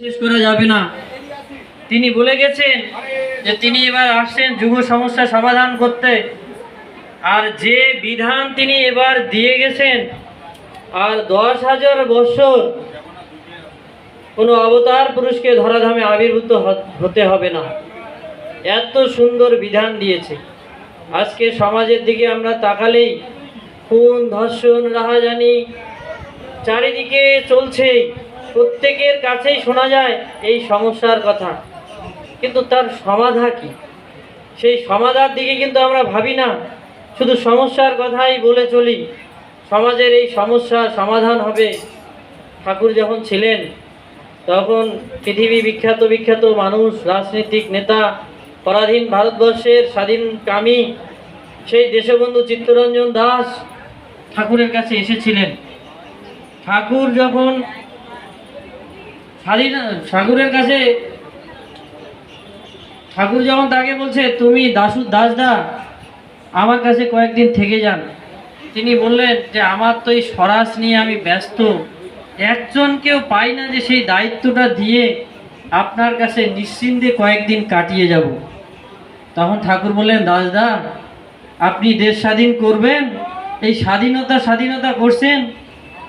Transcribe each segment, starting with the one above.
শেষ করা যাবে না। তিনি বলে গেছেন যে তিনি এবার আসছেন যুব সমস্যা সমাধান করতে। আর যে বিধান তিনি এবার দিয়ে গেছেন, আর দশ হাজার বছর কোনো অবতার পুরুষকে ধরাধামে আবির্ভূত হতে হবে না। এত সুন্দর বিধান দিয়েছে। আজকে সমাজের দিকে আমরা তাকালেই খুন, ধর্ষণ, রাহাজানি চারিদিকে চলছে প্রত্যেকের কাছেই শোনা যায় এই সমস্যার কথা। কিন্তু তার সমাধা কি? সেই সমাধার দিকে কিন্তু আমরা ভাবি না। শুধু সমস্যার কথাই বলে চলি। সমাজের এই সমস্যা সমাধান হবে। ঠাকুর যখন ছিলেন, তখন পৃথিবী বিখ্যাত বিখ্যাত মানুষ, রাজনৈতিক নেতা, পরাধীন ভারতবর্ষের স্বাধীন কামী, সেই দেশবন্ধু চিত্তরঞ্জন দাস ঠাকুরের কাছে এসেছিলেন। ঠাকুর যখন স্বাধীন ঠাকুরের কাছে ঠাকুর যখন তাকে বলছে, তুমি দাসু, দাসদা, আমার কাছে কয়েকদিন থেকে যান। তিনি বললেন যে, আমার তো এই স্বরাজ নিয়ে আমি ব্যস্ত। একজনকেও পাই না যে সেই দায়িত্বটা দিয়ে আপনার কাছে নিশ্চিন্তে কয়েকদিন কাটিয়ে যাব। তখন ঠাকুর বললেন, দাসদা, আপনি দেশ স্বাধীন করবেন, এই স্বাধীনতা স্বাধীনতা করছেন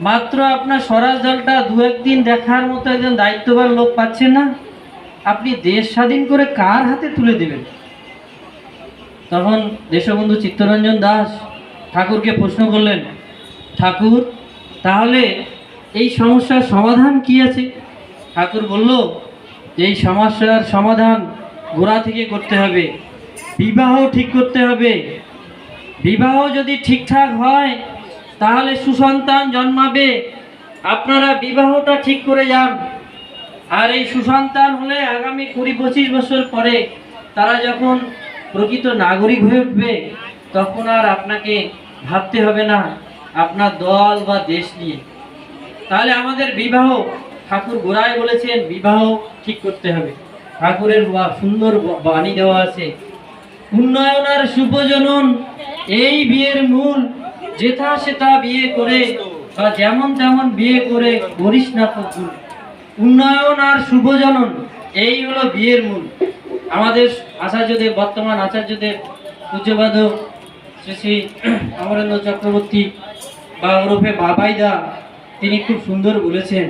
মাত্র আপনার স্বরাজ দলটা দু একদিন দেখার মতো একজন দায়িত্ববান লোক পাচ্ছেন না। আপনি দেশ স্বাধীন করে কার হাতে তুলে দেবেন? তখন দেশবন্ধু চিত্তরঞ্জন দাস ঠাকুরকে প্রশ্ন করলেন, ঠাকুর, তাহলে এই সমস্যার সমাধান কি আছে? ঠাকুর বলল এই সমস্যার সমাধান গোড়া থেকে করতে হবে, বিবাহ ঠিক করতে হবে। বিবাহ যদি ঠিকঠাক হয় তাহলে সুসন্তান জন্মাবে। আপনারা বিবাহটা ঠিক করে যান। আর এই সুসন্তান হলে আগামী কুড়ি পঁচিশ বছর পরে তারা যখন প্রকৃত নাগরিক হয়ে উঠবে, তখন আর আপনাকে ভাবতে হবে না আপনার দল বা দেশ নিয়ে। তাহলে আমাদের বিবাহ, ঠাকুর গোড়ায় বলেছেন বিবাহ ঠিক করতে হবে। ঠাকুরের সুন্দর বাণী দেওয়া আছে। উন্নয়ন আর সুপ্রজনন, এই বিয়ের মূল যেথা সেটা বিয়ে করে, বা যেমন তেমন বিয়ে করে করিস না তো উন্নয়ন আর শুভজনন এই হলো বিয়ের মূল। আমাদের আচার্যদের বর্তমান আচার্যদের পূজ্যবাদ শ্রী শ্রী অমরেন্দ্র চক্রবর্তী বা ওরফে বাবাইদা, তিনি খুব সুন্দর বলেছেন,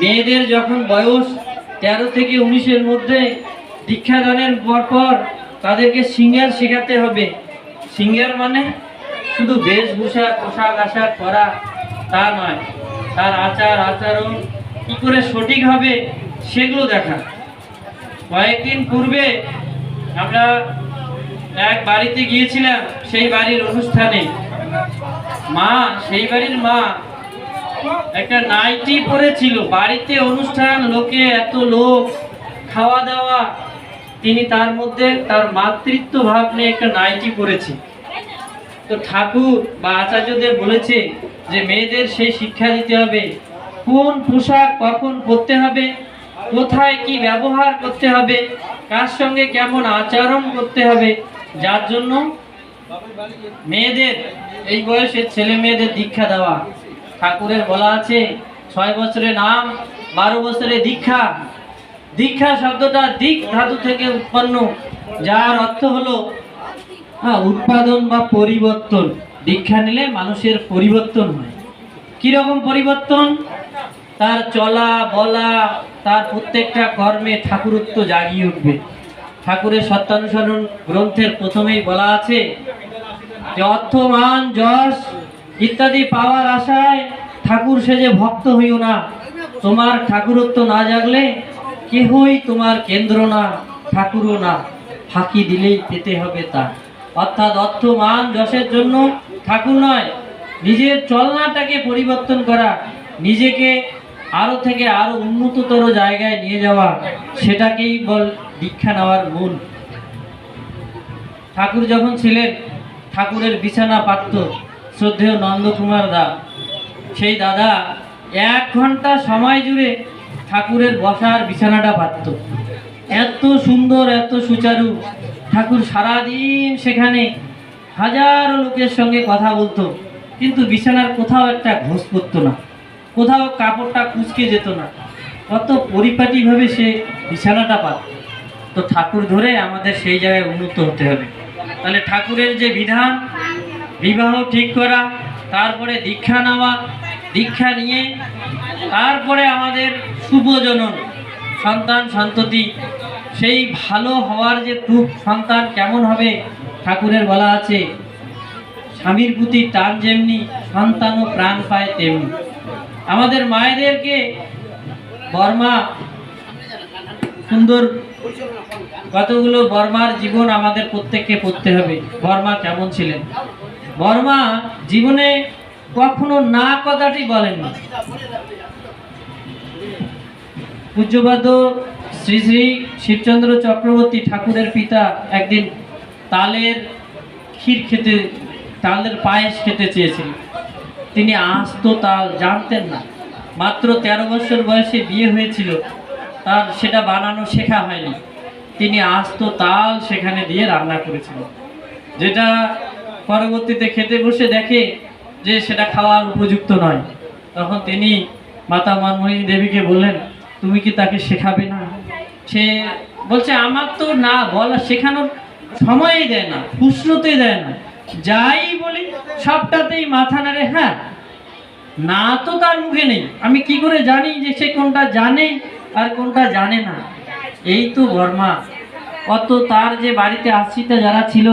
মেয়েদের যখন বয়স তেরো থেকে উনিশের মধ্যে দীক্ষাদানের পর পর তাদেরকে সিঙ্গার শেখাতে হবে। সিঙ্গার মানে শুধু বেশভূষা, পোশাক আশাক করা তা নয়, তার আচার, আচরণ কী করে সঠিক হবে সেগুলো দেখা। কয়েকদিন পূর্বে আমরা এক বাড়িতে গিয়েছিলাম, সেই বাড়ির অনুষ্ঠানে। মা, সেই বাড়ির মা একটা নাইটি পরেছিল। বাড়িতে অনুষ্ঠান, লোকে এত লোক, খাওয়া দাওয়া। তিনি তার মধ্যে তার মাতৃত্ব ভাব নিয়ে একটা নাইটি পরেছে। তো ঠাকুর বা আচার্যদের বলেছে যে মেয়েদের সেই শিক্ষা দিতে হবে। কোন পোশাক কখন পরতে হবে? কোথায় কি ব্যবহার করতে হবে? কার সঙ্গে কেমন আচরণ করতে হবে? যার জন্য মেয়েদের, এই বয়সের ছেলে মেয়েদের দীক্ষা দেওয়া। ঠাকুরের বলা আছে, ছয় বছরে নাম, বারো বছরে দীক্ষা। দীক্ষা শব্দটা দিক ধাতু থেকে উৎপন্ন, যার অর্থ হলো হ্যাঁ উৎপাদন বা পরিবর্তন। দীক্ষা নিলে মানুষের পরিবর্তন হয়। কীরকম পরিবর্তন? তার চলা, বলা, তার প্রত্যেকটা কর্মে ঠাকুরত্ব জাগিয়ে উঠবে। ঠাকুরের সত্যানুসরণ গ্রন্থের প্রথমেই বলা আছে যে, অর্থ, মান, যশ ইত্যাদি পাওয়ার আশায় ঠাকুর সেজে ভক্ত হইও না, তোমার ঠাকুরত্ব না জাগলে কেহই তোমার কেন্দ্র না, ঠাকুরও না। ফাঁকি দিলেই পেতে হবে তা অর্থাৎ অর্থ মান যশের জন্য ঠাকুর নয়, নিজের চলনাটাকে পরিবর্তন করা, নিজেকে আরও থেকে আরও উন্নততর জায়গায় নিয়ে যাওয়া, সেটাকেই বল দীক্ষা নেওয়ার মূল। ঠাকুর যখন ছিলেন, ঠাকুরের বিছানা পাতত শ্রদ্ধেয় নন্দকুমার দা। সেই দাদা এক ঘণ্টা সময় জুড়ে ঠাকুরের বসার বিছানাটা পাতত এত সুন্দর, এত সুচারু ঠাকুর সারাদিন সেখানে হাজারো লোকের সঙ্গে কথা বলতো, কিন্তু বিছানার কোথাও একটা ঘোষ করতো না, কোথাও কাপড়টা কুচকে যেত না, কত পরিপাটিভাবে সে বিছানাটা পাত। তো ঠাকুর ধরে আমাদের সেই জায়গায় উন্নত হতে হবে। তাহলে ঠাকুরের যে বিধান, বিবাহ ঠিক করা, তারপরে দীক্ষা নেওয়া, দীক্ষা নিয়ে, তারপরে আমাদের শুভজনন সন্তান সন্ততি সেই ভালো হওয়ার যে টুক সন্তান কেমন হবে, ঠাকুরের বলা আছে, স্বামীর প্রতি টান যেমনি সন্তানও প্রাণ পায় তেমনি। আমাদের মায়েদেরকে বর্মা, সুন্দর কতগুলো বর্মার জীবন আমাদের প্রত্যেককে পড়তে হবে। বর্মা কেমন ছিলেন? বর্মা জীবনে কখনো না কথাটি বলেননি। পূজ্যপাদ শ্রী শ্রী শিবচন্দ্র চক্রবর্তী ঠাকুরের পিতা একদিন তালের ক্ষীর খেতে, তালের পায়েস খেতে চেয়েছিলেন। তিনি আস্ত তাল জানতেন না। মাত্র তেরো বছর বয়সে বিয়ে হয়েছিল। তার সেটা বানানো শেখা হয়নি। তিনি আস্ত তাল সেখানে দিয়ে রান্না করেছিলেন। যেটা পরবর্তীতে খেতে বসে দেখে যে সেটা খাওয়ার উপযুক্ত নয়। তখন তিনি মাতা মনমোহিনী দেবীকে বললেন, তুমি কি তাকে শেখাবে না? সে বলছে, আমার তো না বলা শেখানোর সময়ই দেয় না ফুসলতেই দেয় না। যাই বলি, সবটাতেই মাথা নাড়ে হ্যাঁ না তো তার মুখে নেই। আমি কি করে জানি যে সে কোনটা জানে আর কোনটা জানে না? এই তো বর্মা। অত তার যে বাড়িতে আশ্রিতা যারা ছিল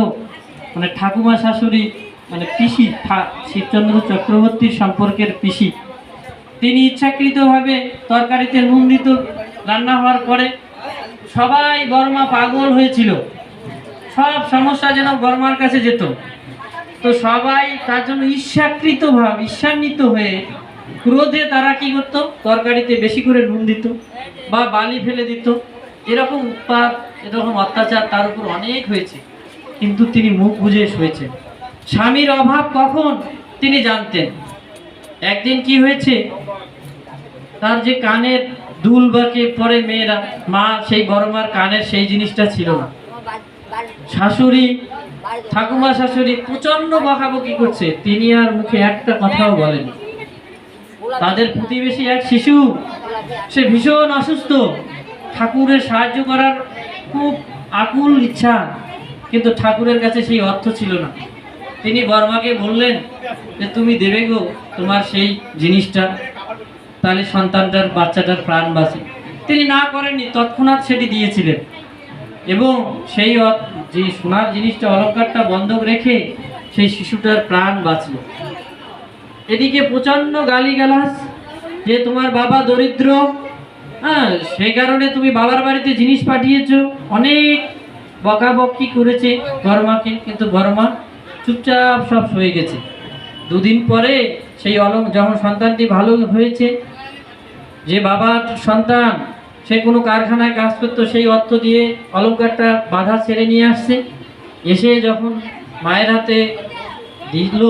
মানে ঠাকুমা শাশুড়ি মানে পিসি শিবচন্দ্র চক্রবর্তীর সম্পর্কের পিসি, তিনি ইচ্ছাকৃতভাবে তরকারিতে নুন দিত। রান্না হওয়ার পরে সবাই বর্মা পাগল হয়েছিল। সব সমস্যা যেন বর্মার কাছে যেত। তো সবাই তার জন্য ঈর্ষাকৃত ভাব, ঈর্ষান্বিত হয়ে ক্রোধে তারা কি করতো? তরকারিতে বেশি করে নুন দিত বা বালি ফেলে দিত। এরকম উৎপাত, এরকম অত্যাচার তার উপর অনেক হয়েছে। কিন্তু তিনি মুখ বুঝে শুয়েছেন। স্বামীর অভাব কখন তিনি জানতেন? একদিন কি হয়েছে? তার যে কানের দুল বাকে পরে মেয়েরা, মা সেই বড় মার কানের সেই জিনিসটা ছিল না। শাশুড়ি, ঠাকুমা শাশুড়ি প্রচণ্ড বকাবকি করছে। তিনি আর মুখে একটা কথাও বলেন। তাদের প্রতিবেশী এক শিশু, সে ভীষণ অসুস্থ। ঠাকুরের সাহায্য করার খুব আকুল ইচ্ছা, কিন্তু ঠাকুরের কাছে সেই অর্থ ছিল না। তিনি বর্মাকে বললেন যে, তুমি দেবে গো তোমার সেই জিনিসটা। তাহলে সন্তানটার, বাচ্চাটার প্রাণ বাঁচে। তিনি না করেননি, তৎক্ষণাৎ সেটি দিয়েছিলেন। এবং সেই যে সোনার জিনিসটা, অলঙ্কারটা বন্ধক রেখে সেই শিশুটার প্রাণ বাঁচল। এদিকে প্রচণ্ড গালিগালাজ, যে তোমার বাবা দরিদ্র হ্যাঁ সেই কারণে তুমি বাবার বাড়িতে জিনিস পাঠিয়েছ, অনেক বকাবকি করেছে বর্মাকে কিন্তু বর্মা চুপচাপ সব সয়ে গেছে। দুদিন পরে সেই অলং যখন সন্তানটি ভালো হয়েছে যে বাবার সন্তান, সে কোনো কারখানায় কাজ করতো, সেই অর্থ দিয়ে অলঙ্কারটা বাধা ছেড়ে নিয়ে আসছে। এসে যখন মায়ের হাতে দিল,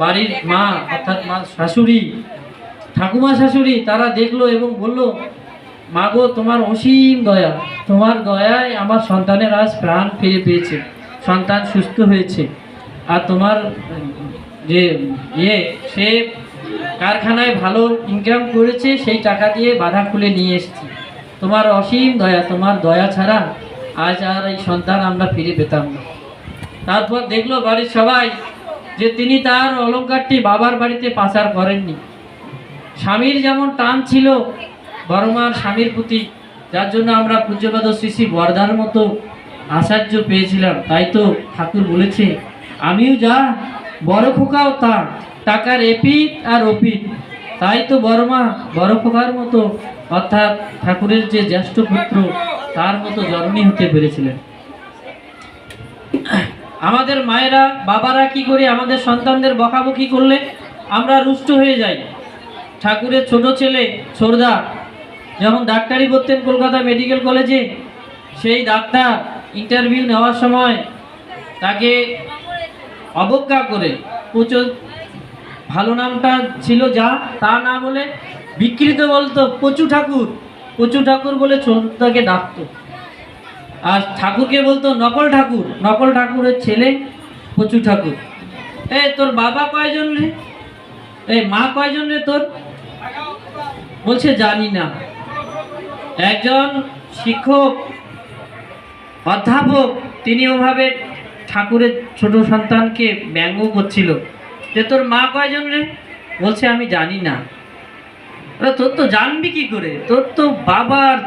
বাড়ির মা অর্থাৎ মা শাশুড়ি, ঠাকুমা শাশুড়ি, তারা দেখল এবং বলল, মা গো, তোমার অসীম দয়া, তোমার দয়ায় আমার সন্তানের আজ প্রাণ ফিরে পেয়েছে, সন্তান সুস্থ হয়েছে। আর তোমার যে ইয়ে সে কারখানায় ভালো ইনকাম করেছে, সেই টাকা দিয়ে বাধা খুলে নিয়ে এসেছি। তোমার অসীম দয়া, তোমার দয়া ছাড়া আজ আর এই সন্তান আমরা ফিরে পেতাম না। তারপর দেখল বাড়ির সবাই যে তিনি তার অলঙ্কারটি বাবার বাড়িতে পাচার করেননি। স্বামীর যেমন টান ছিল বড়মার স্বামীর প্রতি, যার জন্য আমরা পূজ্যপাদ শ্রী শ্রী বরদার মতো আচার্য পেয়েছিলাম, তাই তো ঠাকুর বলেছে, আমিও যা, বড় খোকাও তা। টাকার এপিট আর ওপিট তাই তো বড়মা বড় খোকার মতো, অর্থাৎ ঠাকুরের যে জ্যেষ্ঠ পুত্র, তার মতো জননী হতে পেরেছিলেন। আমাদের মায়েরা, বাবারা কি করে আমাদের সন্তানদের বকাবকি করলে? আমরা রুষ্ট হয়ে যাই। ঠাকুরের ছোট ছেলে, সর্দা, যখন ডাক্তারি করতেন কলকাতা মেডিকেল কলেজে, সেই ডাক্তার ইন্টারভিউ নেওয়ার সময় তাকে অবজ্ঞা করে প্রচুর ভালো নামটা ছিল যা তা না বলে বিকৃত বলতো পচু ঠাকুর। পচু ঠাকুর বলে ছোটদাকে ডাকতো। আর ঠাকুরকে বলতো, নকল ঠাকুর। নকল ঠাকুরের ছেলে পচু ঠাকুর। এ, তোর বাবা কয়জন রে? এই মা কয়জন রে তোর? বলছে, জানি না। একজন শিক্ষক, অধ্যাপক, তিনি ওভাবে ঠাকুরের ছোট সন্তানকে ব্যঙ্গ করছিল। যে তোর মা কয়জন রে? বলছে, আমি জানি না। তোর তো জানবি কি করে? তোর তো বাবার